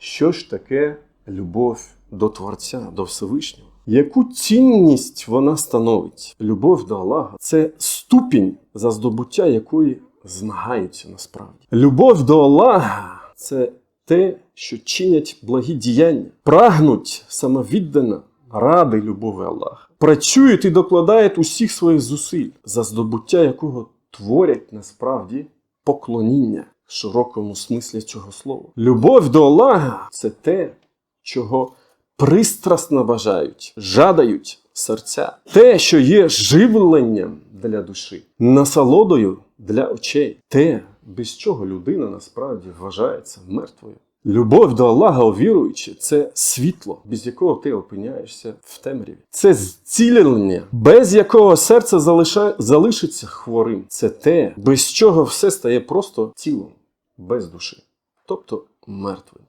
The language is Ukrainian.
Що ж таке любов до Творця, до Всевишнього? Яку цінність вона становить? Любов до Аллаха це ступінь, за здобуття якої змагаються насправді. Любов до Аллаха це те, що чинять благі діяння, прагнуть самовіддано ради любові Аллаха, працюють і докладають усіх своїх зусиль, за здобуття якого творять насправді поклоніння в широкому смислі цього слова. Любов до Аллаха це те, чого пристрасно бажають, жадають серця, те, що є живленням для душі, насолодою для очей, те, без чого людина насправді вважається мертвою. Любов до Аллаха у віруючи це світло, без якого ти опиняєшся в темряві. Це зцілення, без якого серце залиша... залишиться хворим. Це те, без чого все стає просто тілом, без душі, тобто мертвим.